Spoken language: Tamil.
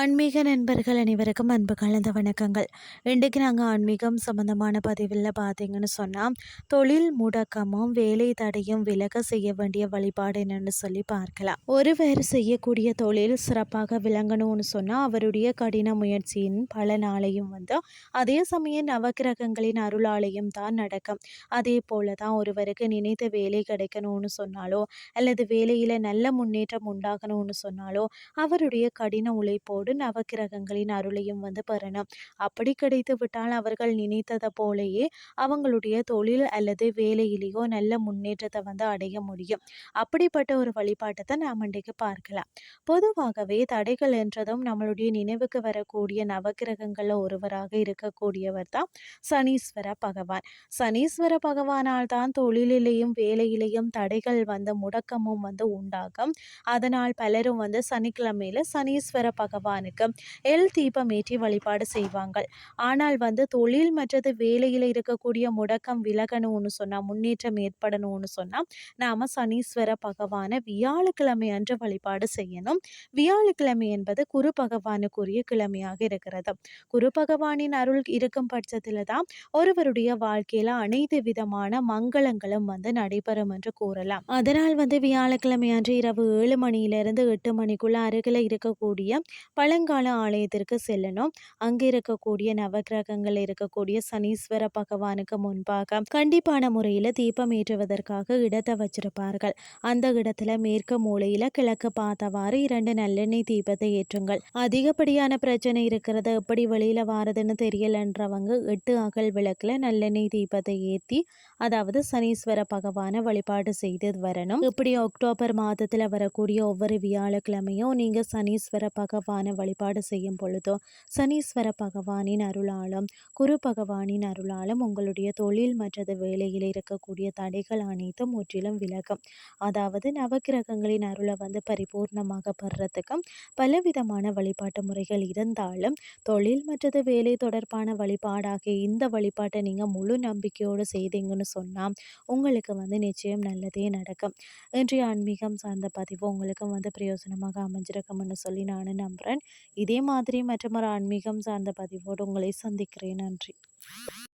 ஆன்மீக நண்பர்கள் அனைவருக்கும் அன்பு கலந்த வணக்கங்கள். இன்றைக்கு நாங்கள் ஆன்மீகம் சம்பந்தமான பதிவில் பார்த்தீங்கன்னு சொன்னால் தொழில் முடக்கமும் வேலை தடையும் விலக செய்ய வேண்டிய வழிபாடு என்னன்னு சொல்லி பார்க்கலாம். ஒருவர் செய்யக்கூடிய தொழில் சிறப்பாக விளங்கணும்னு சொன்னால் அவருடைய கடின முயற்சியின் பல நாளையும் வந்து அதே சமயம் நவக்கிரகங்களின் அருளாலையும் தான் நடக்கும். அதே போல தான் ஒருவருக்கு நினைத்த வேலை கிடைக்கணும்னு சொன்னாலோ அல்லது வேலையில் நல்ல முன்னேற்றம் உண்டாகணும்னு சொன்னாலோ அவருடைய கடின உழைப்போடு அருளோடு நவக்கிரகங்களின் அருளையும் வந்து பெறணும். அப்படி கிடைத்து விட்டால் அவர்கள் நினைத்ததை போலேயே அவங்களுடைய தொழில் அல்லது வேலையிலேயோ நல்ல முன்னேற்றத்தை வந்து அடைய முடியும். அப்படிப்பட்ட ஒரு வழிபாட்டை தான் நாம் இன்றைக்கு பார்க்கலாம். பொதுவாகவே தடைகள் என்றதும் நம்மளுடைய நினைவுக்கு வரக்கூடிய நவக்கிரகங்களில் ஒருவராக இருக்கக்கூடியவர் தான் சனீஸ்வர பகவான். சனீஸ்வர பகவானால் தான் தொழிலிலேயும் வேலையிலேயும் தடைகள் வந்து முடக்கமும் வந்து உண்டாகும். அதனால் பலரும் வந்து சனிக்கிழமையில சனீஸ்வர பகவான் பகவானுக்கு எல் தீபம் ஏற்றி வழிபாடு செய்வாங்க ஆனால் வந்து தொழில் மற்றது வேலையில் இருக்கக்கூடிய முடக்கம் விலகணும்னு சொன்னால் முன்னேற்றம் ஏற்படணும்னு சொன்னால் நாம் சனீஸ்வர பகவானை வியாழக்கிழமை அன்று வழிபாடு செய்யணும். வியாழக்கிழமை என்பது குரு பகவானுக்குரிய கிழமையாக இருக்கிறது. குரு பகவானின் அருள் இருக்கும் பட்சத்தில் தான் ஒருவருடைய வாழ்க்கையில் அனைத்து விதமான மங்களங்களும் வந்து நடைபெறும் என்று கூறலாம். அதனால் வந்து வியாழக்கிழமை அன்று இரவு ஏழு மணியிலிருந்து எட்டு மணிக்குள்ள அருகில் இருக்கக்கூடிய பழங்கால ஆலயத்திற்கு செல்லணும். அங்கே இருக்கக்கூடிய நவகிரகங்கள் இருக்கக்கூடிய சனீஸ்வர பகவானுக்கு முன்பாக கண்டிப்பான முறையில் தீபம் ஏற்றுவதற்காக இடத்தை வச்சிருப்பார்கள். அந்த இடத்துல மேற்கு மூலையில கிழக்கு பார்த்தவாறு இரண்டு நல்லெண்ணெய் தீபத்தை ஏற்றுங்கள். அதிகப்படியான பிரச்சனை இருக்கிறது எப்படி வெளியில வாரதுன்னு தெரியலன்றவங்க எட்டு அகல் விளக்குல நல்லெண்ணெய் தீபத்தை ஏற்றி அதாவது சனீஸ்வர பகவானை வழிபாடு செய்து வரணும். இப்படி அக்டோபர் மாதத்துல வரக்கூடிய ஒவ்வொரு வியாழக்கிழமையும் நீங்க சனீஸ்வர பகவானை வழிபாடு செய்யும் பொழுதோ சனீஸ்வர பகவானின் அருளாலும் குரு பகவானின் அருளாலும் உங்களுடைய தொழில் மற்றது வேலையில் இருக்கக்கூடிய தடைகள் அனைத்தும் முற்றிலும் விலகும். அதாவது நவகிரகங்களின் அருளை வந்து பரிபூர்ணமாக பெறத்துக்கும் பலவிதமான வழிபாட்டு முறைகள் இருந்தாலும் தொழில் மற்றது வேலை தொடர்பான வழிபாடாக இந்த வழிபாட்டை நீங்கள் முழு நம்பிக்கையோடு செய்தீங்கன்னு சொன்னால் உங்களுக்கு வந்து நிச்சயம் நல்லதே நடக்கும். இன்றைய ஆன்மீகம் சார்ந்த பதிவு உங்களுக்கும் வந்து பிரயோஜனமாக அமைஞ்சிருக்கும்னு சொல்லி நானும் நம்புகிறேன் இதே மாதிரி மற்றமொரு ஆன்மீகம் சார்ந்த பதிவோடு உங்களை சந்திக்கிறேன். நன்றி.